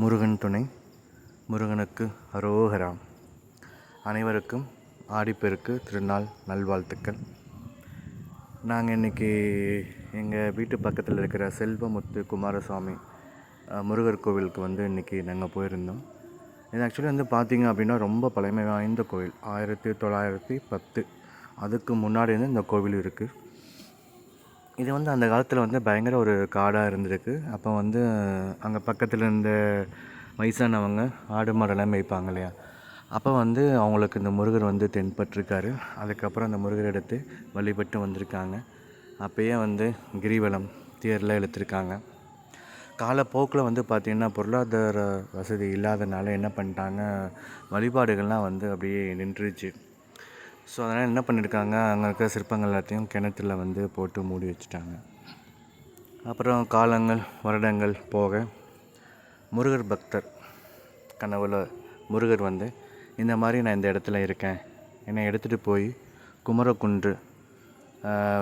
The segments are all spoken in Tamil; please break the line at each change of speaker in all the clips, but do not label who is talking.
முருகன் துணை முருகனுக்கு அரோகரா அனைவருக்கும் ஆடிப்பெருக்கு திருநாள் நல்வாழ்த்துக்கள். நாங்கள் இன்றைக்கி எங்கள் வீட்டு பக்கத்தில் இருக்கிற செல்வமுத்து குமாரசுவாமி முருகர் கோவிலுக்கு வந்து இன்றைக்கி நாங்கள் போயிருந்தோம். இது ஆக்சுவலி வந்து பார்த்திங்க அப்படின்னா ரொம்ப பழமை வாய்ந்த கோவில். ஆயிரத்தி தொள்ளாயிரத்தி பத்து. அதுக்கு முன்னாடி வந்து இந்த கோவில் இருக்குது இது வந்து அந்த காலத்தில் வந்து பயங்கர ஒரு காடாக இருந்திருக்கு. அப்போ வந்து அங்கே பக்கத்தில் இருந்த வயசானவங்க ஆடு மாடெல்லாம் மேய்ப்பாங்க இல்லையா? அப்போ வந்து அவங்களுக்கு இந்த முருகர் வந்து தென்பட்டிருக்காரு. அதுக்கப்புறம் அந்த முருகர் எடுத்து வழிபட்டு வந்திருக்காங்க. அப்போயே வந்து கிரிவலம் தேர்லாம் இழுத்துருக்காங்க. காலப்போக்கில் வந்து பார்த்திங்கன்னா பொருளாதார வசதி இல்லாதனால என்ன பண்ணிட்டாங்க? வழிபாடுகள்லாம் வந்து அப்படியே நின்றுச்சு. ஸோ அதனால் என்ன பண்ணியிருக்காங்க அங்கே இருக்கிற சிற்பங்கள் எல்லாத்தையும் கிணத்துல வந்து போட்டு மூடி வச்சுட்டாங்க. அப்புறம் காலங்கள் வருடங்கள் போக முருகர் பக்தர் கனவுல முருகர் வந்து இந்த மாதிரி நான் இந்த இடத்துல இருக்கேன். என்னை எடுத்துகிட்டு போய் குமரக்குன்று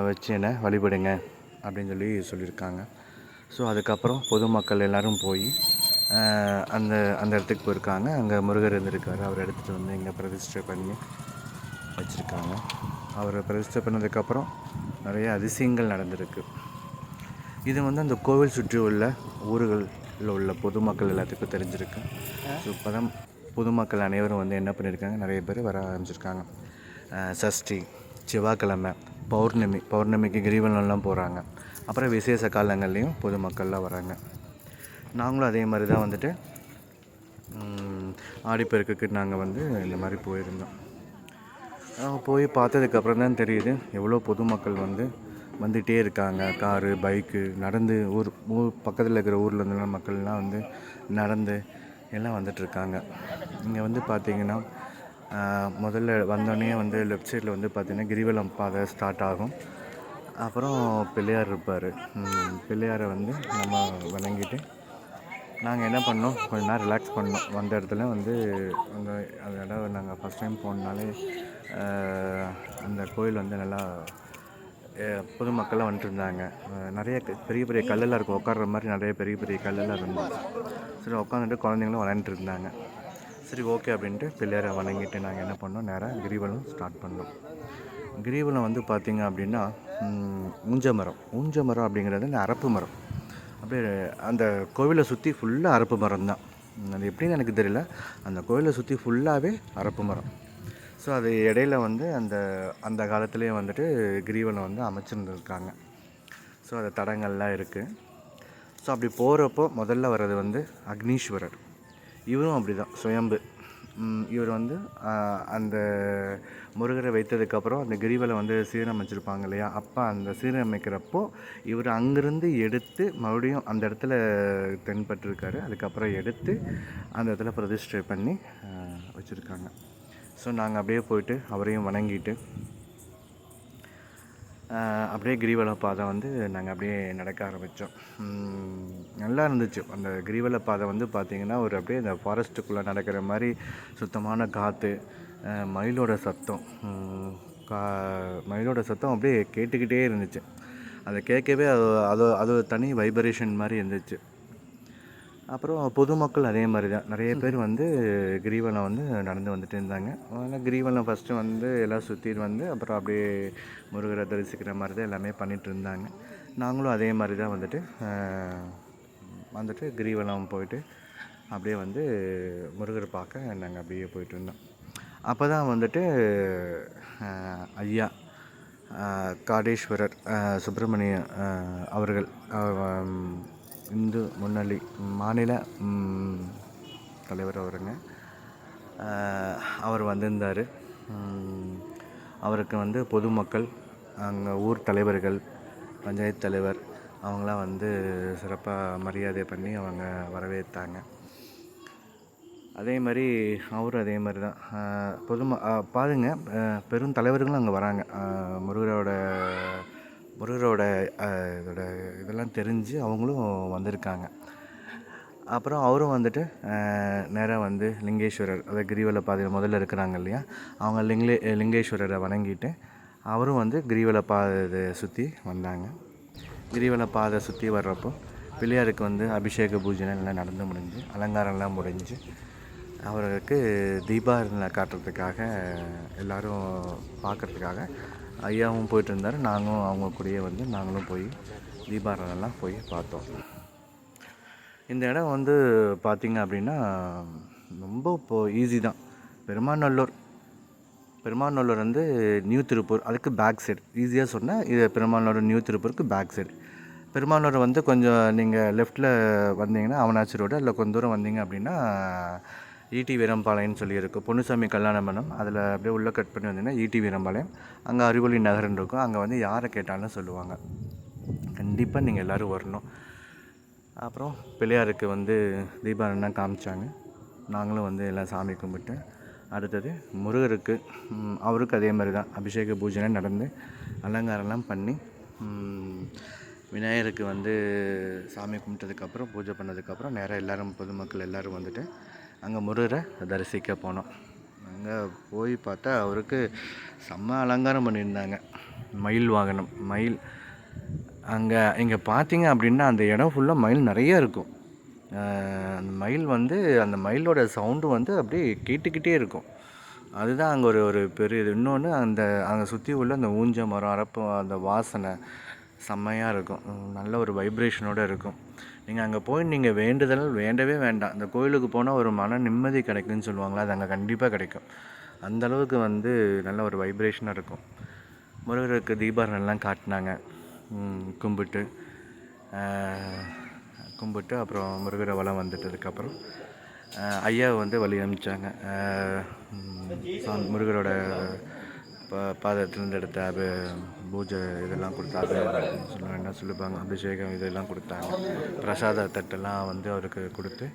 வச்சு என்னை வழிபடுங்க. அப்படின்னு சொல்லி சொல்லியிருக்காங்க. ஸோ அதுக்கப்புறம் பொதுமக்கள் எல்லோரும் போய் அந்த அந்த இடத்துக்கு போயிருக்காங்க. அங்கே முருகர் இருந்திருக்காரு. அவர் எடுத்துகிட்டு வந்து இங்கே பிரதிஷ்டை பண்ணி வச்சுருக்காங்க. அவரை பிரதிஷ்டை பண்ணதுக்கப்புறம் நிறைய அதிசயங்கள் நடந்திருக்கு. இது வந்து அந்த கோவில் சுற்றி உள்ள ஊர்களில் உள்ள பொதுமக்கள் எல்லாத்துக்கும் தெரிஞ்சிருக்கு. ஸோ இப்போ தான் பொதுமக்கள் அனைவரும் வந்து என்ன பண்ணியிருக்காங்க? நிறைய பேர் வர ஆரம்பிச்சிருக்காங்க. சஷ்டி செவ்வாய்க்கிழமை பௌர்ணமி பௌர்ணமிக்கு கிரிவலம்லாம் போகிறாங்க அப்புறம் விசேஷ காலங்கள்லேயும் பொதுமக்கள்லாம் வராங்க. நாங்களும் அதே மாதிரி தான் வந்துட்டு ஆடிப்பெருக்குக்கு நாங்கள் வந்து இந்த மாதிரி போயிருந்தோம். போய் பார்த்ததுக்கப்புறம் தான் தெரியுது எவ்வளோ பொதுமக்கள் வந்து வந்துகிட்டே இருக்காங்க. காரு பைக்கு நடந்து ஊர் ஊர் பக்கத்தில் இருக்கிற ஊரில் இருந்தெல்லாம் மக்கள்லாம் வந்து நடந்து எல்லாம் வந்துட்டுருக்காங்க. இங்கே வந்து பார்த்திங்கன்னா முதல்ல வந்தோடனே வந்து லெஃப்ட் சைடில் வந்து பார்த்திங்கன்னா கிரிவலம் பாதை ஸ்டார்ட் ஆகும். அப்புறம் பிள்ளையார் இருப்பார். பிள்ளையாரை வந்து நம்ம வணங்கிட்டு நாங்கள் என்ன பண்ணோம்? கொஞ்ச நேரம் ரிலாக்ஸ் பண்ணோம். வந்த இடத்துல வந்து அந்த அந்த இடம் நாங்கள் ஃபஸ்ட் டைம் போனனாலே அந்த கோயில் வந்து நல்லா பொதுமக்கள்லாம் வந்துட்டு இருந்தாங்க நிறைய பெரிய பெரிய கல்லெல்லாம் இருக்கும். உட்கார்ற மாதிரி நிறைய பெரிய பெரிய கல்லெல்லாம் இருந்தோம் சரி உட்காந்துட்டு குழந்தைங்களும் விளையாண்டுட்டு இருந்தாங்க சரி ஓகே அப்படின்ட்டு பிள்ளையாரை வணங்கிட்டு நாங்கள் என்ன பண்ணோம்? நேராக கிரிவலம் ஸ்டார்ட் பண்ணோம். கிரிவலம் வந்து பார்த்திங்க அப்படின்னா ஊஞ்ச மரம் ஊஞ்ச மரம் அப்படிங்கிறது இந்த அரப்பு மரம். அப்படியே அந்த கோவிலை சுற்றி ஃபுல்லாக அரப்பு மரம் தான். அது எப்படின்னு எனக்கு தெரியல. அந்த கோவிலை சுற்றி ஃபுல்லாகவே அரப்பு மரம். ஸோ அது இடையில வந்து அந்த அந்த காலத்துலேயே வந்துட்டு கிரிவலம் வந்து அமைச்சிருந்துருக்காங்க. ஸோ அது தடங்கள்லாம் இருக்குது ஸோ அப்படி போகிறப்போ முதல்ல வர்றது வந்து அக்னீஸ்வரர். இவரும் அப்படி தான் சுயம்பு. இவர் வந்து அந்த முருகரை வைத்ததுக்கப்புறம் அந்த கிரிவலை வந்து சீரமைச்சிருப்பாங்க இல்லையா? அப்போ அந்த சீரமைக்கிறப்போ இவர் அங்கேருந்து எடுத்து மறுபடியும் அந்த இடத்துல தென்பட்டிருக்காரு. அதுக்கப்புறம் எடுத்து அந்த இடத்துல பிரதிஷ்டை பண்ணி வச்சுருக்காங்க. ஸோ நாங்கள் அப்படியே போயிட்டு அவரையும் வணங்கிட்டு அப்படியே கிரிவல பாதை வந்து நாங்கள் அப்படியே நடக்க ஆரம்பித்தோம் நல்லா இருந்துச்சு. அந்த கிரிவல பாதை வந்து பார்த்திங்கன்னா ஒரு அப்படியே இந்த ஃபாரஸ்ட்டுக்குள்ளே நடக்கிற மாதிரி சுத்தமான காற்று மயிலோட சத்தம் கா மயிலோட சத்தம் அப்படியே கேட்டுக்கிட்டே இருந்துச்சு. அதை கேட்கவே அது அது அது தனி வைப்ரேஷன் மாதிரி இருந்துச்சு. அப்புறம் பொதுமக்கள் அதே மாதிரி தான். நிறைய பேர் வந்து கிரிவலம் வந்து நடந்து வந்துட்டு இருந்தாங்க. அதனால் கிரிவலம் ஃபஸ்ட்டு வந்து எல்லாம் சுற்றிட்டு வந்து அப்புறம் அப்படியே முருகரை தரிசிக்கிற மாதிரி தான் எல்லாமே பண்ணிட்டு இருந்தாங்க. நாங்களும் அதே மாதிரி தான் வந்துட்டு வந்துட்டு கிரிவலம் போயிட்டு அப்படியே வந்து முருகர் பார்க்க நாங்கள் அப்படியே போயிட்டு இருந்தோம். அப்போ தான் வந்துட்டு ஐயா காடேஸ்வரர் ஆஹ், சுப்பிரமணிய அவர்கள் இந்து முன்னணி மாநில தலைவர் அவருங்க. அவர் வந்திருந்தார். அவருக்கு வந்து பொதுமக்கள் அங்கே ஊர் தலைவர்கள் பஞ்சாயத்து தலைவர் அவங்களாம் வந்து சிறப்பாக மரியாதை பண்ணி அவங்க வரவேற்றாங்க அதே மாதிரி அவரும் அதே மாதிரி தான். பொதும பாருங்க பெரும் தலைவர்களும் அங்கே வராங்க. முருகரோட முருகரோட இதோட இதெல்லாம் தெரிஞ்சு அவங்களும் வந்திருக்காங்க. அப்புறம் அவரும் வந்துட்டு நேராக வந்து லிங்கேஸ்வரர் அதாவது கிரிவல பாதையில் முதல்ல இருக்கிறாங்க இல்லையா? அவங்க லிங்கே லிங்கேஸ்வரரை வணங்கிட்டு அவரும் வந்து கிரிவல பாதை சுற்றி வந்தாங்க. கிரிவல பாதை சுற்றி வர்றப்போ பிள்ளையாருக்கு வந்து அபிஷேக பூஜனை எல்லாம் நடந்து முடிஞ்சு அலங்காரம்லாம் முடிஞ்சு அவர்களுக்கு தீபாரதனை காட்டுறதுக்காக எல்லோரும் பார்க்குறதுக்காக ஐயாவும் போயிட்டு இருந்தார் நாங்களும் அவங்க கூடயே வந்து நாங்களும் போய் தீபாரதனைலாம் போய் பார்த்தோம். இந்த இடம் வந்து பார்த்திங்க அப்படின்னா ரொம்ப இப்போ ஈஸி தான். பெருமாநல்லூர். பெருமாநல்லூர் வந்து நியூ திருப்பூர். அதுக்கு பேக் சைடு ஈஸியாக சொன்னால் இது பெருமாநல்லூர் நியூ திருப்பூருக்கு பேக் சைடு பெருமாநல்லூர் வந்து கொஞ்சம் நீங்கள் லெஃப்ட்டில் வந்தீங்கன்னா அவனாச்சி ரோடு இல்லை கொஞ்சம் தூரம் வந்தீங்க அப்படின்னா ஈடி வீரம்பாளையம்னு சொல்லி பொன்னுசாமி கல்யாண மண்டபம். அதில் அப்படியே உள்ளே கட் பண்ணி வந்தீங்கன்னா ஈடி வீரம்பாளையம். அங்கே அறிவொளி நகர்னு இருக்கும். அங்கே வந்து யாரை கேட்டாலும் சொல்லுவாங்க. கண்டிப்பாக நீங்கள் எல்லோரும் வரணும். அப்புறம் பிள்ளையாருக்கு வந்து தீபாவளிலாம் காமிச்சாங்க. நாங்களும் வந்து எல்லாம் சாமி கும்பிட்டு. அடுத்தது முருகருக்கு அவருக்கு அதே மாதிரி தான். அபிஷேக பூஜைலாம் நடந்து அலங்காரம்லாம் பண்ணி விநாயகருக்கு வந்து சாமி கும்பிட்டதுக்கப்புறம் பூஜை பண்ணதுக்கப்புறம் நேராக எல்லாரும் பொதுமக்கள் எல்லோரும் வந்துட்டு அங்கே முருகரை தரிசிக்க போனோம். அங்கே போய் பார்த்தா அவருக்கு செம்ம அலங்காரம் பண்ணியிருந்தாங்க. மயில் வாகனம் மயில். அங்கே இங்கே பார்த்தீங்க அப்படின்னா அந்த இடம் ஃபுல்லாக மயில் நிறைய இருக்கும். அந்த மயில் வந்து அந்த மயிலோட சவுண்டு வந்து அப்படியே கேட்டுக்கிட்டே இருக்கும். அதுதான் அங்கே ஒரு ஒரு பெரிய இது. இன்னொன்று அந்த அங்கே சுற்றி உள்ள அந்த ஊஞ்ச மரம் அரப்பு அந்த வாசனை செம்மையாக இருக்கும். நல்ல ஒரு வைப்ரேஷனோடு இருக்கும். நீங்கள் அங்கே போய் நீங்கள் வேண்டுதல் வேண்டவே வேண்டாம். அந்த கோயிலுக்கு போனால் ஒரு மன நிம்மதி கிடைக்குன்னு சொல்லுவாங்களா? அது அங்கே கண்டிப்பாக கிடைக்கும். அந்தளவுக்கு வந்து நல்ல ஒரு வைப்ரேஷனாக இருக்கும். முருகருக்கு தீபாரணம்லாம் காட்டினாங்க. கும்பிட்டு கும்பிட்டு அப்புறம் முருகரை வளம் வந்துட்டதுக்கப்புறம் ஐயாவை வந்து வழி அனுப்பிச்சாங்க. முருகரோட ப பாதத்திலேருந்து எடுத்த அது பூஜை இதெல்லாம் கொடுத்தாங்க. அபி சொல்லுவாங்க என்ன சொல்லுவாங்க? அபிஷேகம் இதெல்லாம் கொடுத்தாங்க. பிரசாத தட்டெல்லாம் வந்து அவருக்கு கொடுத்து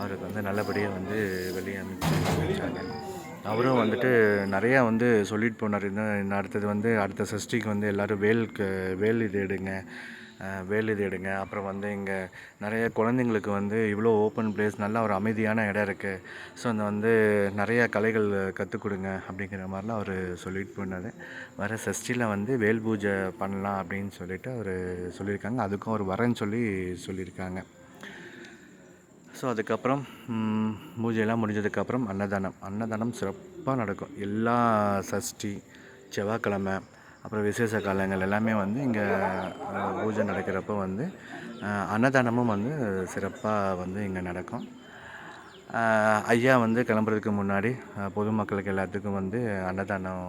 அவருக்கு வந்து நல்லபடியாக வந்து வெளியே அமைச்சு வச்சாங்க. அவரும் வந்துட்டு நிறையா வந்து சொல்லிட்டு போனார். இன்னும் அடுத்தது வந்து அடுத்த சஷ்டிக்கு வந்து எல்லோரும் வேலுக்கு வேல் இது எடுங்க. வேல் இது எடுங்க. அப்புறம் வந்து இங்கே நிறைய குழந்தைங்களுக்கு வந்து இவ்வளோ ஓப்பன் பிளேஸ் நல்ல ஒரு அமைதியான இடம் இருக்குது ஸோ அந்த வந்து நிறையா கலைகள் கற்றுக் கொடுங்க அப்படிங்கிற மாதிரிலாம் அவர் சொல்லிட்டு போனார். வர சஷ்டியில் வந்து வேல் பூஜை பண்ணலாம் அப்படின்னு சொல்லிட்டு அவர் சொல்லியிருக்காங்க. அதுக்கும் அவர் வரேன்னு சொல்லி சொல்லியிருக்காங்க. ஸோ அதுக்கப்புறம் பூஜையெல்லாம் முடிஞ்சதுக்கப்புறம் அன்னதானம். அன்னதானம் சிறப்பாக நடக்கும். எல்லா சஷ்டி செவ்வாய்க்கிழமை அப்புறம் விசேஷ காலங்கள் எல்லாமே வந்து இங்கே பூஜை நடக்கிறப்போ வந்து அன்னதானமும் வந்து சிறப்பாக வந்து இங்கே நடக்கும். ஐயா வந்து கிளம்புறதுக்கு முன்னாடி பொதுமக்களுக்கு எல்லாத்துக்கும் வந்து அன்னதானம்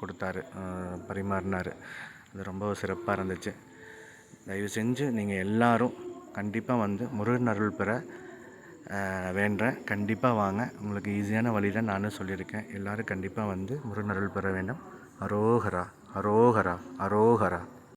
கொடுத்தாரு. பரிமாறினார். அது ரொம்ப சிறப்பாக இருந்துச்சு. தயவு செஞ்சு நீங்கள் எல்லோரும் கண்டிப்பாக வந்து முருகன் அருள் பெற வேண்டேன் கண்டிப்பாக வாங்க. உங்களுக்கு ஈஸியான வழி தான் நானும் சொல்லியிருக்கேன். எல்லோரும் கண்டிப்பாக வந்து முருகன் அருள் பெற வேண்டும். அரோகரா. அரோகரா அரோகரா.